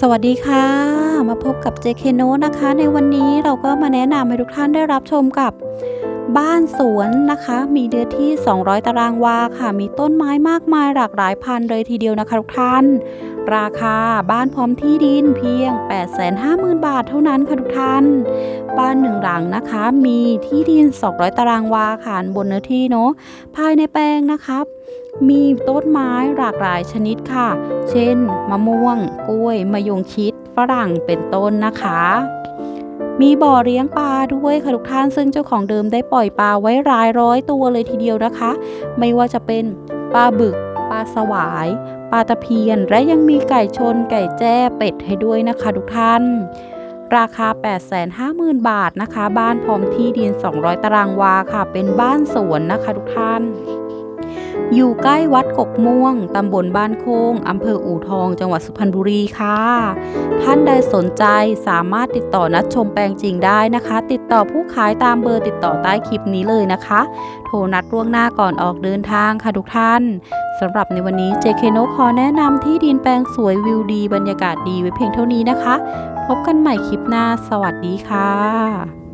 สวัสดีค่ะ มาพบกับ JK n o นะคะ ในวันนี้เราก็มาแนะนำให้ทุกท่านได้รับชมกับ บ้านสวนนะคะ มีเนื้อที่ 200 ตารางวาค่ะ มีต้นไม้มากมายหลากหลายพันเลยทีเดียวนะคะทุกท่าน ราคาบ้านพร้อมที่ดินเพียง 850,000 บาทเท่านั้นค่ะทุกท่าน บ้านหนึ่งหลังนะคะ มีที่ดิน 200 ตารางวาค่ะบนเนื้อที่เนาะภายในแปลงนะครับมีต้นไม้หลากหลายชนิดค่ะ เช่น มะม่วง กล้วย มะยงชิด ฝรั่ง เป็นต้นนะคะ มีบ่อเลี้ยงปลาด้วยค่ะทุกท่าน ซึ่งเจ้าของเดิมได้ปล่อยปลาไว้รายร้อยตัวเลยทีเดียวนะคะ ไม่ว่าจะเป็นปลาบึก ปลาสวาย ปลาตะเพียน และยังมีไก่ชน ไก่แจ้เป็ดให้ด้วยนะคะทุกท่านราคา 850,000 บาทนะคะ บ้านพร้อมที่ดิน 200 ตารางวาค่ะ เป็นบ้านสวนนะคะทุกท่าน อยู่ใกล้วัดกกม่วง ตำบลบ้านโค้งอำเภออู่ทอง จังหวัดสุพรรณบุรีค่ะ ท่านใดสนใจสามารถติดต่อนัดชมแปลงจริงได้นะคะ ติดต่อผู้ขายตามเบอร์ติดต่อใต้คลิปนี้เลยนะคะ โทรนัดล่วงหน้าก่อนออกเดินทางค่ะทุกท่านสำหรับในวันนี้ JK n o ขอแนะนำที่ดินแปลงสวยวิวดี บรรยากาศดีไว้เพียงเท่านี้นะคะ พบกันใหม่คลิปหน้า สวัสดีค่ะ